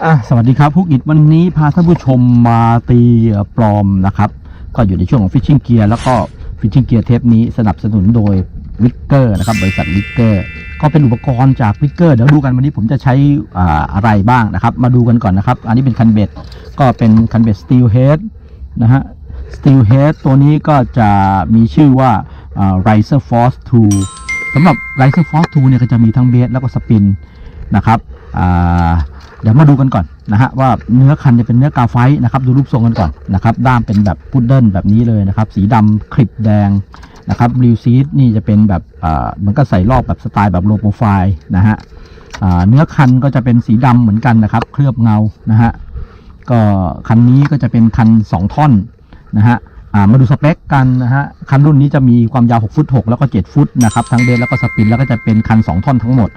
อะสวัสดีครับพุกอิดวันนี้พาท่านผู้ชมมาตีปลอมนะครับ ก็อยู่ในช่วงของฟิชชิงเกียร์แล้วก็ฟิชชิงเกียร์เทปนี้สนับสนุนโดยวิกเกอร์นะครับบริษัทวิกเกอร์ก็เป็นอุปกรณ์จากวิกเกอร์เดี๋ยวดูกันวันนี้ผมจะใช้อ่าอะไรบ้างนะครับ มาดูกันก่อนนะครับ อันนี้เป็นคันเบ็ดก็เป็นคันเบ็ดสตีลเฮดนะฮะสตีลเฮดตัวนี้ก็จะมีชื่อว่าอ่า Riser Force 2สำหรับ Riser Force 2เนี่ยก็จะมีทั้งเบสแล้วก็สปินนะครับ เดี๋ยวมาดูกันก่อนนะฮะว่าเนื้อคันจะเป็นเนื้อกาไฟนะครับ ดูรูปทรงกันก่อนนะครับด้ามเป็นแบบพุดเดิลแบบนี้เลยนะครับ สีดำคลิปแดงนะครับริวซีดนี่จะเป็นแบบเหมือนก็ใส่รอบแบบสไตล์แบบโลโปรไฟล์นะฮะเนื้อคันก็จะเป็นสีดำเหมือนกันนะครับ เคลือบเงานะฮะก็คันนี้ก็จะเป็นคัน 2 ท่อนนะฮะมาดูสเปคกันนะฮะคันรุ่นนี้จะมีความยาว 6 ฟุต 6 แล้วก็ 7 ฟุตนะครับทั้งเบสแล้วก็สปินแล้วก็จะเป็นคัน 2 ท่อนทั้งหมด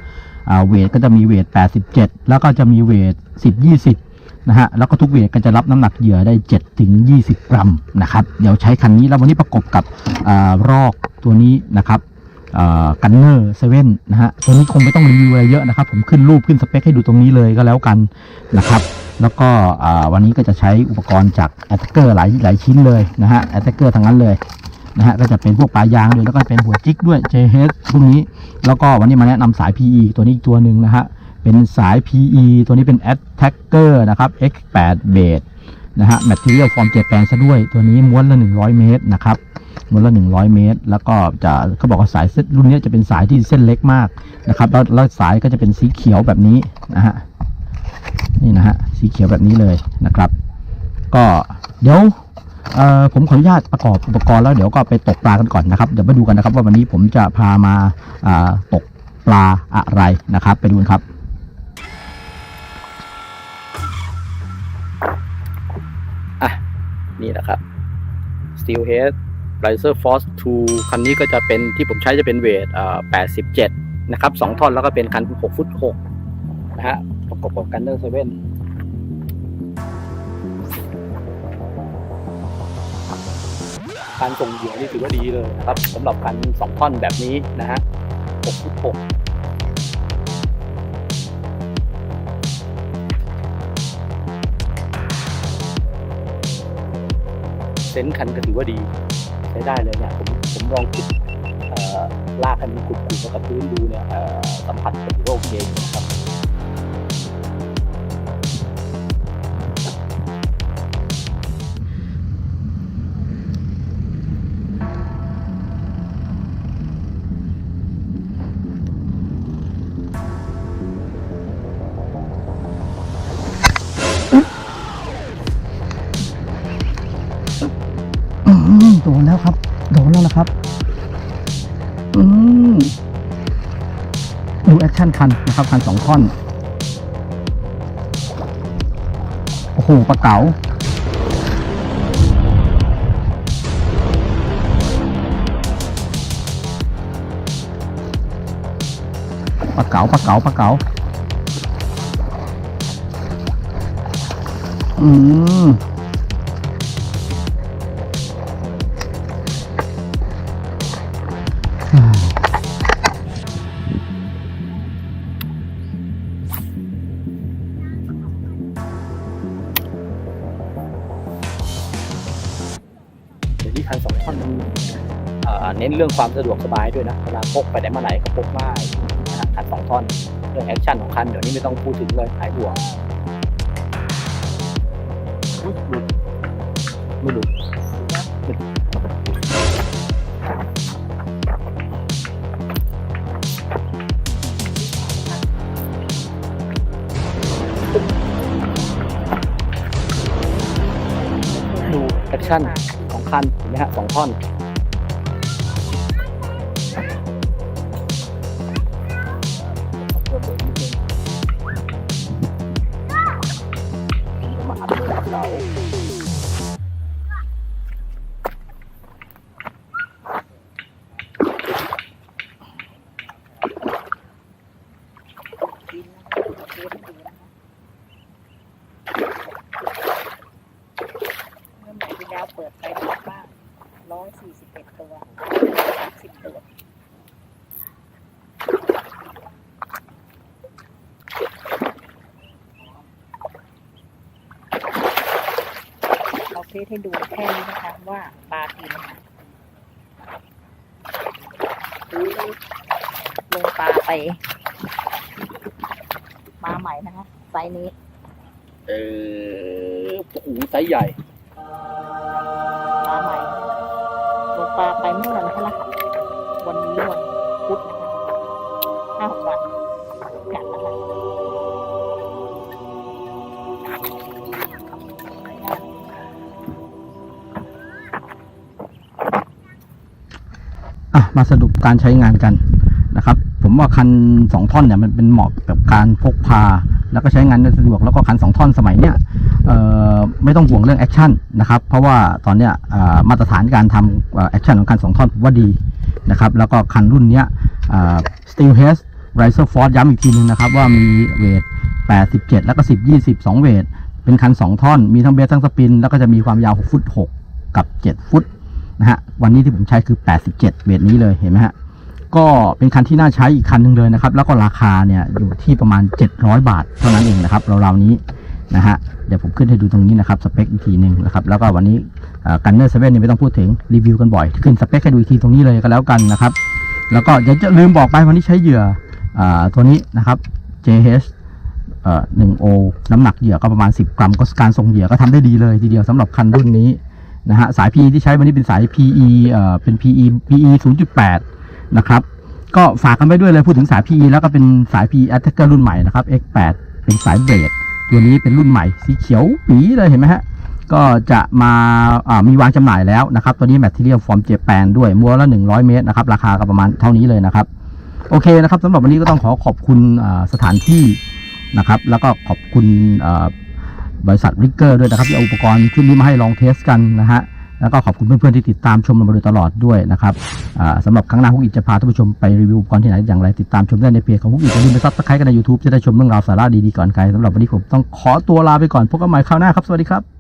เวทก็จะมีเวท 87 แล้วก็จะมีเวท 10 20 นะฮะ แล้วก็ทุกเวทก็จะรับน้ำหนักเหยื่อได้ 7 ถึง 20 กรัมนะครับ เดี๋ยวใช้คันนี้แล้ววันนี้ประกบกับอารอกตัวนี้นะครับกันเนอร์เซเว่นนะฮะ ตัวนี้คงไม่ต้องรีวิวอะไรเยอะนะครับ ผมขึ้นรูปขึ้นสเปคให้ดูตรงนี้เลยก็แล้วกันนะครับ แล้วก็อ่าวันนี้ก็จะใช้อุปกรณ์จาก a t t a c k e r หลายหลายชิ้นเลยนะฮะ a t t a c k e r ทั้งนั้นเลย นะฮะก็จะเป็นพวกปลายางด้วยแล้วก็เป็นหัวจิกด้วย JH พวกนี้ แล้วก็วันนี้มาแนะนำสาย PE ตัวนี้อีกตัวหนึ่งนะฮะเป็นสาย PE ตัวนี้เป็น Attacker นะครับ X8 Base นะฮะ Material Form เจ็ดแปลงซะด้วย ตัวนี้ม้วนละ 100 เมตรนะครับม้วนละ 100 เมตร แล้วก็จะเขาบอกว่าสายเส้นรุ่นนี้จะเป็นสายที่เส้นเล็กมากนะครับ แล้วแล้วสายก็จะเป็นสีเขียวแบบนี้นะฮะ นี่นะฮะ สีเขียวแบบนี้เลยนะครับ ก็เดี๋ยว เอ่อผมขออนุญาตประกอบอุปกรณ์แล้วเดี๋ยวก็ไปตกปลากันก่อนนะครับเดี๋ยวมาดูกันนะครับ ว่าวันนี้ผมจะพามาตกปลาอะไรนะครับ ไปดูกันครับอะนี่แหละครับ Steelhead Riser Force 2 คันนี้ก็จะเป็นที่ผมใช้จะเป็นเวทเอ่อ87 นะครับ 2ท่อนแล้วก็เป็นคัน 6 ฟุต 6 นะฮะประกอบกับกันเนอร์เซเว่น การส่งเหยื่อนี่ถือว่าดีเลยนะครับสำหรับคัน2ท่อนแบบนี้นะฮะ6ฟุต6เซนคันก็ถือว่าดีใช้ได้เลยเนี่ยผมผมลองขุดลากให้มันขุดขุดกับพื้นดูเนี่ยสัมผัสก็ถือว่าโอเคอยู่นะครับ โดนแล้วครับ โดนแล้วนะครับ อืมดูแอคชั่นคันนะครับคันสองท่อน โอ้โหปลาเก๋าปลาเก๋าปลาเก๋าปลาเก๋าอืม เน้นเรื่องความสะดวกสบายด้วยนะเวลาพกไปไหนมาไหนก็พกง่ายนะคันสองท่อนเรื่องแอคชั่นของคันเดี๋ยวนี้ไม่ต้องพูดถึงเลยหายห่วงไม่หลุดไม่หลุดดูแอคชั่น คันเห็นไหมฮะสองท่อน อยสี่สิบเอ็ดตัวสิบตัวเราเทให้ดูแค่นี้นะคะว่าปลาตีนลงปลาไป มาใหม่นะคะไซนี้ เออโอ้ไซใหญ่ ปลาไปเมื่อวันพฤหัสวันนี้วันพุธนะคะห้าวันกัดนะคะอะมาสรุปการใช้งานกันนะครับ ผมว่าคัน 2 ท่อนเนี่ยมันเป็นเหมาะกับการพกพา แล้วก็ใช้งานได้สะดวกแล้วก็คัน 2 ท่อนสมัยเนี้ย ไม่ต้องห่วงเรื่องแอคชั่นนะครับ เพราะว่าตอนเนี้ยมาตรฐานการทำแอคชั่นของคัน2ท่อนผมว่าดีนะครับ แล้วก็คันรุ่นเนี้ยสตีลเฮสไรเซอร์ฟอร์ย้ำอีกทีนึงนะครับ ว่ามีเวท 87 แล้วก็ 10 20 2 เวท เป็นคัน 2 ท่อน มีทั้งเบสทั้งสปิน แล้วก็จะมีความยาว 6 ฟุต 6 กับ 7 ฟุตนะฮะ วันนี้ที่ผมใช้คือ 87 เวทนี้เลย เห็นไหมฮะ ก็เป็นคันที่น่าใช้อีกคันหนึ่งเลยนะครับ แล้วก็ราคาเนี่ยอยู่ที่ประมาณ 700 บาท เท่านั้นเองนะครับราวๆนี้ นะฮะเดี๋ยวผมขึ้นให้ดูตรงนี้นะครับสเปคอีกทีหนึ่งนะครับแล้วก็วันนี้กันเนอร์เซเว่นเนี่ยไม่ต้องพูดถึงรีวิวกันบ่อยขึ้นสเปคให้ดูอีกทีตรงนี้เลยก็แล้วกันนะครับ แล้วก็อย่าลืมบอกไปวันนี้ใช้เหยื่ออาตัวนี้นะครับ JH เอ่อ1 O น้ำหนักเหยื่อก็ประมาณ 10 กรัม ก็การส่งเหยื่อก็ทำได้ดีเลยทีเดียวสำหรับคันรุ่นนี้นะฮะสาย PE ที่ใช้วันนี้เป็นสาย PE เอ่อเป็น PE PE 0.8 นะครับ ก็ฝากกันไปด้วยเลยพูดถึงสาย PE แล้วก็เป็นสาย PE Attacker รุ่นใหม่นะครับ X8 เป็นสายเบรด ตัวนี้เป็นรุ่นใหม่สีเขียวปีเลยเห็นไหมฮะก็จะมาามีวางจำหน่ายแล้วนะครับ ตัวนี้แมทเทียลฟอร์มเจแปนด้วยมัวละ 100 เมตรนะครับ ราคาก็ประมาณเท่านี้เลยนะครับ โอเคนะครับสำหรับวันนี้ก็ต้องขอขอบคุณสถานที่นะครับ แล้วก็ขอบคุณบริษัทริกเกอร์ด้วยนะครับที่เอาอุปกรณ์ชุดนี้มาให้ลองเทสกันนะฮะ แล้วก็ขอบคุณเพื่อนๆที่ติดตามชมเรามาโดยตลอดด้วยนะครับสำหรับครั้งหน้าฮุกอิจจะพาท่านผู้ชมไปรีวิวอุปกรณ์ที่ไหนอย่างไรติดตามชมได้ในเพจของฮุกอิจอย่าลืมไปซับสไครต์กันใน YouTube จะได้ชมเรื่องราวสาระดีๆก่อนใครสำหรับวันนี้ผมต้องขอตัวลาไปก่อนพบกันใหม่คราวหน้าครับสวัสดีครับ